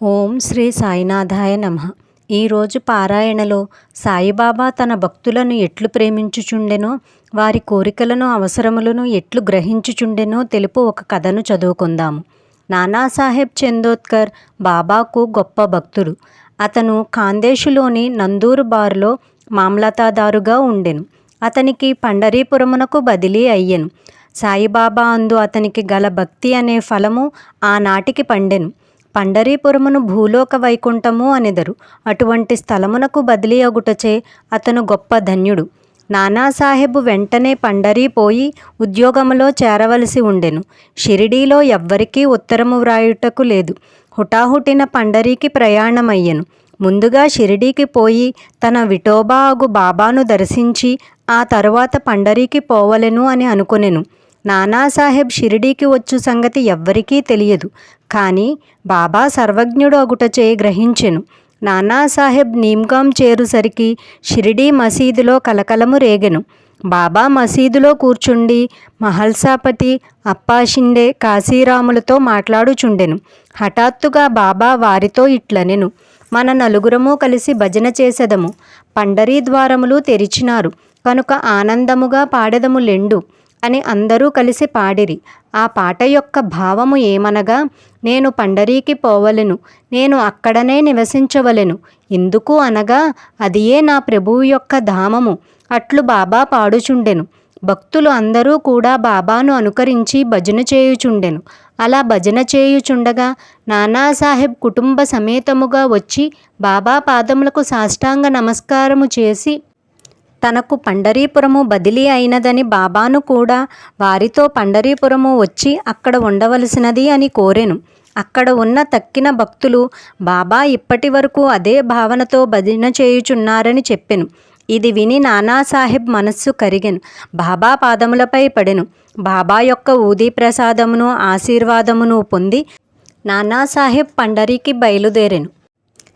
ఓం శ్రీ సాయినాథాయ నమ. ఈరోజు పారాయణలో సాయిబాబా తన భక్తులను ఎట్లు ప్రేమించుచుండెనో వారి కోరికలను అవసరములను ఎట్లు గ్రహించుచుండెనో తెలుపు ఒక కథను చదువుకుందాము నానాసాహెబ్ చందోద్కర్ బాబాకు గొప్ప భక్తుడు. అతను ఖాందేశులోని నందూరు బారులో మామలతాదారుగా ఉండెను. అతనికి పండరీపురమునకు బదిలీ అయ్యెను. సాయిబాబా అందు అతనికి గల భక్తి అనే ఫలము ఆనాటికి పండెను. పండరీపురమును భూలోక వైకుంఠము అనెదరు. అటువంటి స్థలమునకు బదిలీ అగుటచే అతను గొప్ప ధన్యుడు. నానాసాహెబు వెంటనే పండరీ పోయి ఉద్యోగములో చేరవలసి ఉండెను. షిరిడీలో ఎవ్వరికీ ఉత్తరము వ్రాయుటకు లేదు. హుటాహుటిన పండరీకి ప్రయాణమయ్యెను. ముందుగా షిరిడీకి పోయి తన విఠోబా అగు బాబాను దర్శించి ఆ తరువాత పండరీకి పోవలెను అని అనుకొనెను. నానాసాహెబ్ షిరిడీకి వచ్చు సంగతి ఎవ్వరికీ తెలియదు. కానీ బాబా సర్వజ్ఞుడు అగుటచే గ్రహించెను. నానాసాహెబ్ నీమ్గాం చేరుసరికి షిరిడీ మసీదులో కలకలము రేగెను. బాబా మసీదులో కూర్చుండి మహల్సాపతి అప్పాషిండే కాశీరాములతో మాట్లాడుచుండెను. హఠాత్తుగా బాబా వారితో ఇట్లనెను. మన నలుగురము కలిసి భజన చేసెదము. పండరీ ద్వారములు తెరిచినారు. కనుక ఆనందముగా పాడెదము లెండు. అని అందరూ కలిసి పాడిరి. ఆ పాట యొక్క భావము ఏమనగా నేను పండరీకి పోవలెను నేను అక్కడనే నివసించవలెను. ఎందుకు అనగా అదియే నా ప్రభువు యొక్క ధామము అట్లు బాబా పాడుచుండెను. భక్తులు అందరూ కూడా బాబాను అనుకరించి భజన చేయుచుండెను. అలా భజన చేయుచుండగా నానాసాహెబ్ కుటుంబ సమేతముగా వచ్చి బాబా పాదములకు సాష్టాంగ నమస్కారము చేసి తనకు పండరీపురము బదిలీ అయినదని బాబాను కూడా వారితో పండరీపురము వచ్చి అక్కడ ఉండవలసినది అని కోరెను. అక్కడ ఉన్న తక్కిన భక్తులు బాబా ఇప్పటి వరకు అదే భావనతో భజన చేయుచున్నారని చెప్పెను. ఇది విని నానాసాహెబ్ మనస్సు కరిగెను. బాబా పాదములపై పడెను. బాబా యొక్క ఊదీ ప్రసాదమును ఆశీర్వాదమును పొంది నానాసాహెబ్ పండరీకి బయలుదేరెను.